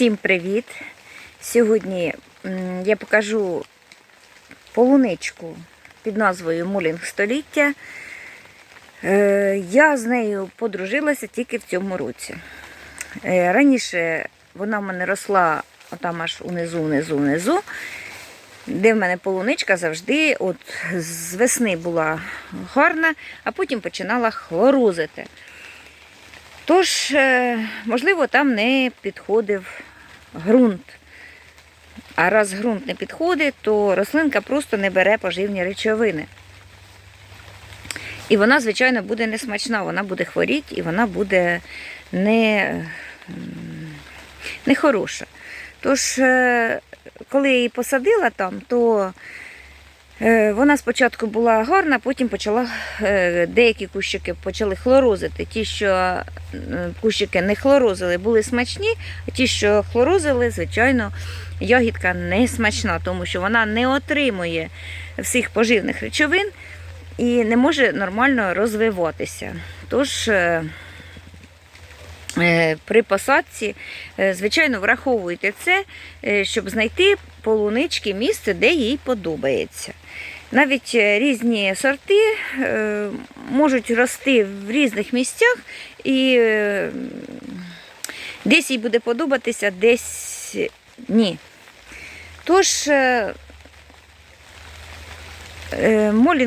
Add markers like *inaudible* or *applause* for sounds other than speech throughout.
Всім привіт! Сьогодні я покажу полуничку під назвою Мулінг століття. Е, Я з нею подружилася тільки в цьому році. Е, Раніше вона в мене росла отам аж унизу, внизу, внизу, де в мене полуничка завжди от з весни була гарна, а потім починала хлорозити. Тож, е, можливо, там не підходив ґрунт. А раз ґрунт не підходить, то рослинка просто не бере поживні речовини. І вона, звичайно, буде несмачна, вона буде хворіти і вона буде не, не хороша. Тож, е, коли я її посадила там, то Вона спочатку була гарна, потім почала е, деякі кущики почали хлорозити. Ті, що е, кущики не хлорозили, були смачні, а ті, що хлорозили, звичайно, ягідка не смачна, тому що вона не отримує всіх поживних речовин і не може нормально розвиватися. Тож е, е, при посадці, е, звичайно, враховуйте це, е, щоб знайти полунички місце, де їй подобається. Навіть е, різні сорти е, можуть рости в різних місцях, і е, десь їй буде подобатися, десь ні. Тож, е,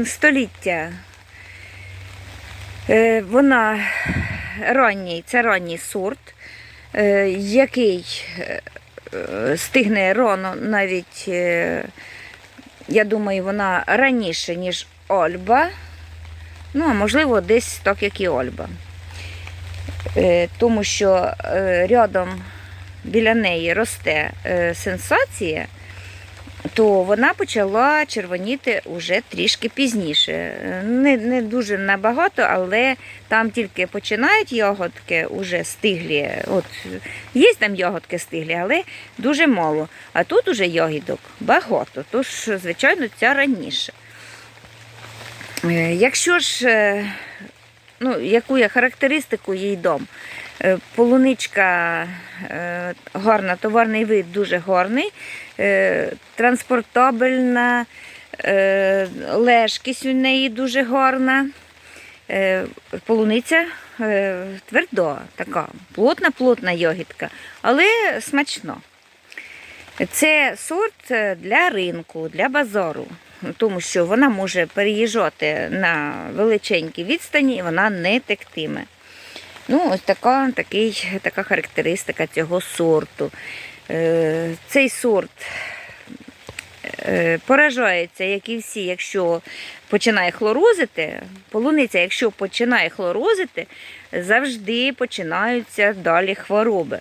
століття, вона ранній, це ранній сорт, який стигне рано навіть. е, я думаю, вона раніше, ніж Ольба. Ну, а можливо, десь так, як і Ольба. Е, Тому що е, рядом біля неї росте е, сенсація, то вона почала червоніти уже трішки пізніше. Не, не дуже набагато, але там тільки починають ягодки уже стиглі. От, є там ягодки стиглі, але дуже мало. А тут уже ягідок багато, тож, звичайно, ця раніше. Е, Якщо ж, е, ну, яку я характеристику їй дам, полуничка е, гарна, товарний вид дуже гарний, е, транспортабельна, е, лежкість у неї дуже гарна. Е, Полуниця е, тверда, така, плотна-плотна ягідка, але смачна. Це сорт е, для ринку, для базару, тому що вона може переїжджати на величенькі відстані і вона не тектиме. Ну, ось така, такий, така характеристика цього сорту. Е, Цей сорт е, поражається, як і всі, якщо починає хлорозити. Полуниця, якщо починає хлорозити, завжди починаються далі хвороби.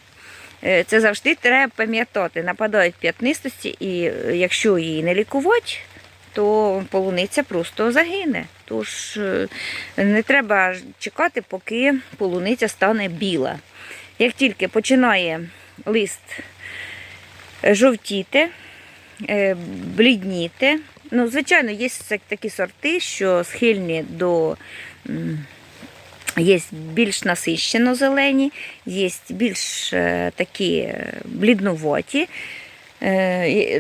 Е, Це завжди треба пам'ятати. Нападають п'ятнистості, і е, якщо її не лікувати, то полуниця просто загине. Тож е, не треба чекати, поки полуниця стане біла. Як тільки починає лист жовтіти, е, блідніти, ну, звичайно, є такі сорти, що схильні до. Є більш насищено зелені, є більш е, такі е, бліднуваті. Е, і,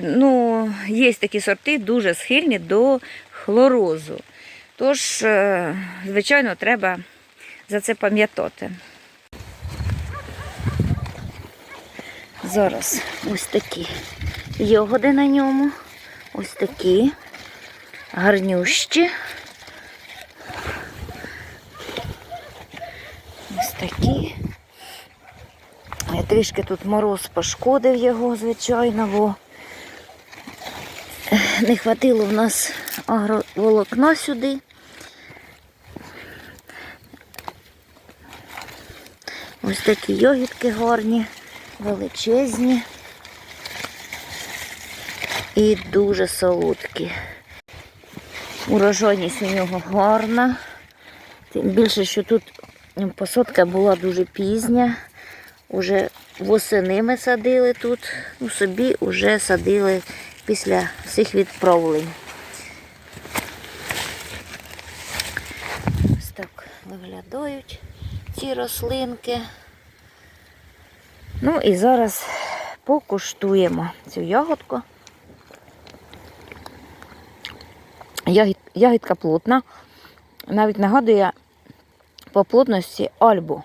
ну, є такі сорти дуже схильні до хлорозу. Тож, е, звичайно, треба за це пам'ятати. Зараз ось такі ягоди на ньому. Ось такі гарнющі. Ось такі. Трішки тут мороз пошкодив його, звичайно, бо не хватило в нас агроволокна сюди. Ось такі йогітки гарні, величезні і дуже солодкі. Урожайність у нього гарна. Тим більше, що тут посадка була дуже пізня. Уже восени ми садили тут, ну собі вже садили після всіх відправлень. Ось так виглядають ці рослинки. Ну і зараз покуштуємо цю ягодку. Ягід, ягідка плотна, навіть нагадує по плотності альбу.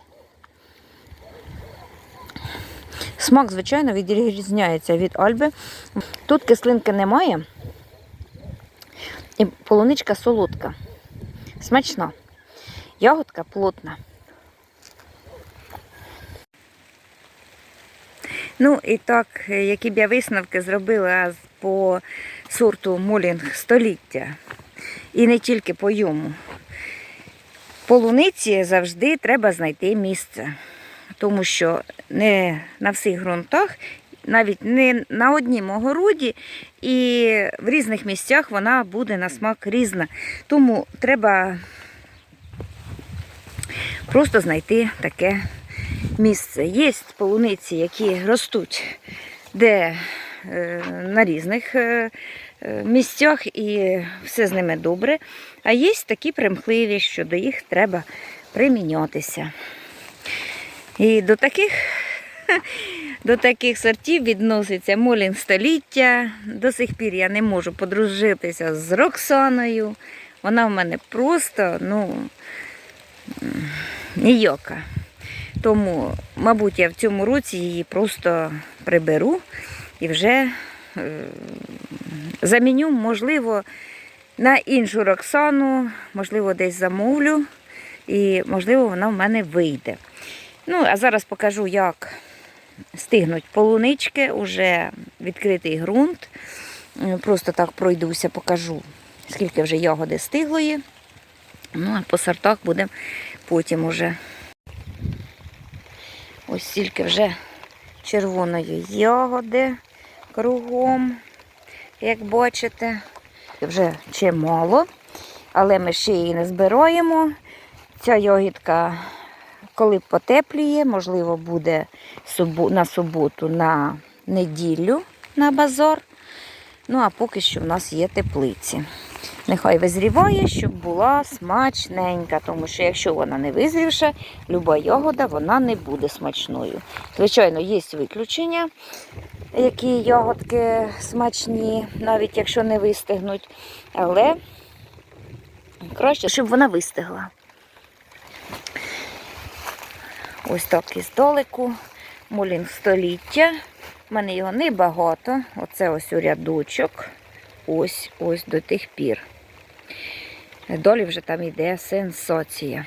Смак, звичайно, відрізняється від альби. Тут кислинки немає. І полуничка солодка. Смачна. Ягодка плотна. Ну і так, е, які б я висновки зробила по сорту Молінг століття. І не тільки по йому. Полуниці завжди треба знайти місце. Тому що не на всіх ґрунтах, навіть не на однім огороді, і в різних місцях вона буде на смак різна. Тому треба просто знайти таке місце. Є полуниці, які ростуть де е, на різних е, е, місцях і все з ними добре. А є такі примхливі, що до їх треба примінятися. І до таких, *laughs* до таких сортів відноситься молінг століття. До сих пір я не можу подружитися з Роксаною. Вона в мене просто, ну, ніяка. Тому, мабуть, я в цьому році її просто приберу і вже е, заміню, можливо, на іншу Роксану, можливо, десь замовлю, і, можливо, вона в мене вийде. Ну, а зараз покажу, як стигнуть полунички, уже відкритий ґрунт. Е, Просто так пройдуся, покажу, скільки вже ягоди стиглої. Ну, а по сортах будемо потім уже. Ось стільки вже червоної ягоди кругом, як бачите. Вже чимало, але ми ще її не збираємо. Ця ягідка, коли потепліє, можливо, буде на суботу, на неділю на базар. Ну, а поки що в нас є теплиці. Нехай визріває, щоб була смачненька, тому що якщо вона не визрівша, люба ягода вона не буде смачною. Звичайно, є виключення, які ягодки смачні, навіть якщо не вистигнуть. Але краще, щоб вона вистигла. Ось так із долеку. Мулінг століття. У мене його небагато. Оце ось у рядочок. Ось ось до тих пір. Долі вже там йде сенсація.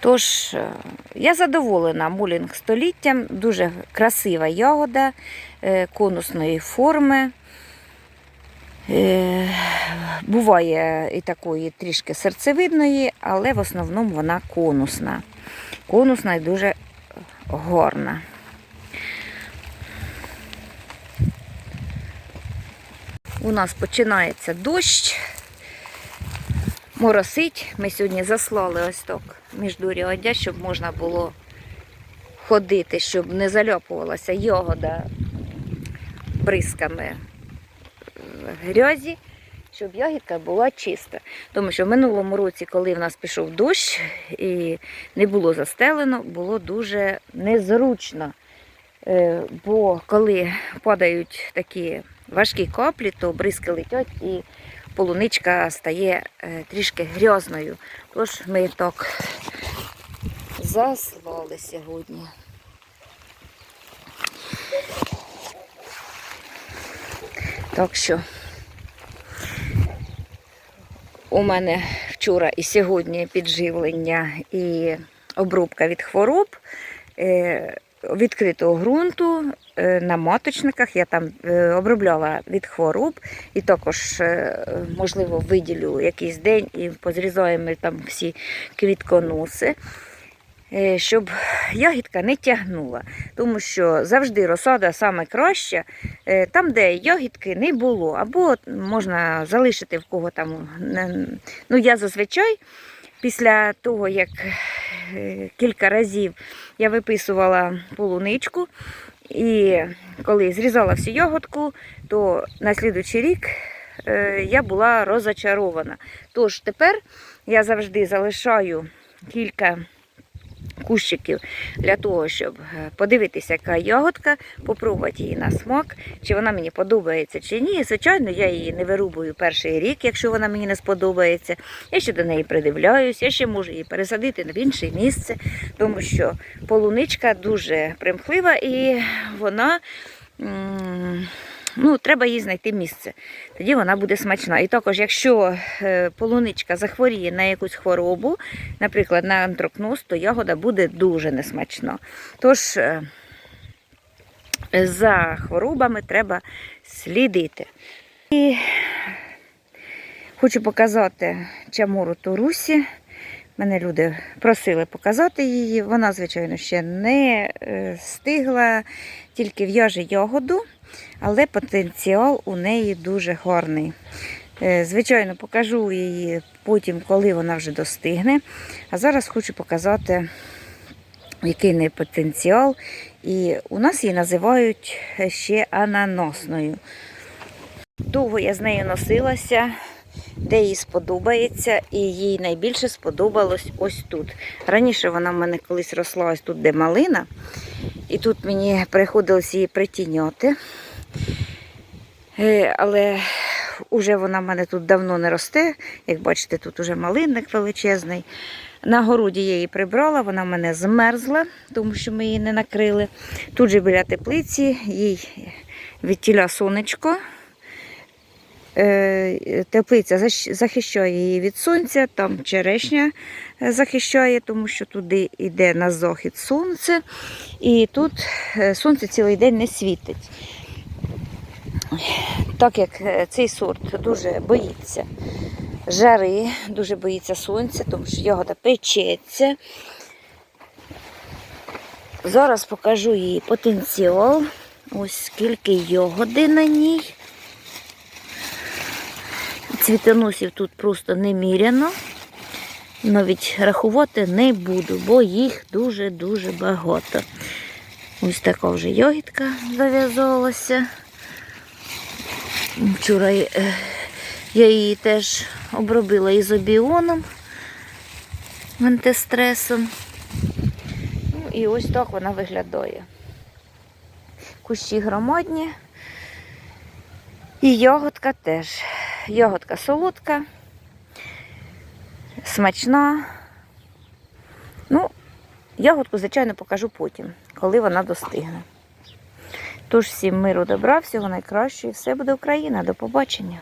Тож, е, я задоволена мулінг століттям, дуже красива ягода е, конусної форми. Е, Буває і такої трішки серцевидної, але в основному вона конусна. Конусна і дуже гарна. У нас починається дощ, моросить. Ми сьогодні заслали ось так між міждуряддя, щоб можна було ходити, щоб не заляпувалася ягода бризками грязі, щоб ягідка була чиста. Тому що в минулому році, коли в нас пішов дощ і не було застелено, було дуже незручно. Е, Бо коли падають такі важкі каплі, то бризки летять і полуничка стає е, трішки грязною. Тож ми так заслали сьогодні. Так що у мене вчора і сьогодні підживлення і обробка від хвороб. Е, відкритого ґрунту е, на маточниках. Я там е, обробляла від хвороб і також, можливо, виділю якийсь день і позрізаємо там всі квітконоси. Е, Щоб ягідка не тягнула, тому що завжди розсада саме краща е, там, де ягідки не було, або можна залишити в кого там. Ну, я зазвичай після того, як е, кілька разів я виписувала полуничку, і коли зрізала всю ягодку, то на слідуючий рік я була розочарована. Тож тепер я завжди залишаю кілька кущиків для того, щоб е, подивитися, яка ягодка, попробувати її на смак, чи вона мені подобається чи ні. Звичайно, я її не вирубую перший рік, якщо вона мені не сподобається. Я ще до неї придивляюсь, я ще можу її пересадити в інше місце, тому що полуничка дуже примхлива і вона. Ну, треба їй знайти місце. Тоді вона буде смачна. І також, якщо е, полуничка захворіє на якусь хворобу, наприклад, на антрокноз, то ягода буде дуже несмачна. Тож е, за хворобами треба слідити. І хочу показати чамуру Турусі. Мене люди просили показати її. Вона, звичайно, ще не е, стигла, тільки в'яже ягоду, але потенціал у неї дуже гарний. Е, Звичайно, покажу її потім, коли вона вже достигне. А зараз хочу показати, який неї потенціал. І у нас її називають ще ананосною. Довго я з нею носилася, де їй сподобається, і їй найбільше сподобалось ось тут. Раніше вона в мене колись росла ось тут, де малина, і тут мені приходилось її притіняти. Е, Але вже вона в мене тут давно не росте. Як бачите, тут уже малинник величезний. На городі я її прибрала, вона в мене змерзла, тому що ми її не накрили. Тут же біля теплиці їй відтіля сонечко. Е, Теплиця захищає її від сонця, там черешня е, захищає, тому що туди йде на захід сонце, і тут е, сонце цілий день не світить. Так як цей сорт дуже боїться жари, дуже боїться сонця, тому що ягода печеться. Зараз покажу її потенціал. Ось скільки ягоди на ній. Цвітоносів тут просто неміряно. Навіть рахувати не буду, бо їх дуже-дуже багато. Ось така вже ягідка зав'язалася. Вчора е, я її теж обробила ізобіоном, антистресом. Ну і ось так вона виглядає. Кущі громадні. І ягодка теж. Ягодка солодка, смачна. Ну, ягодку, звичайно, покажу потім, коли вона достигне. Тож всім миру добра, всього найкращого і все буде Україна. До побачення.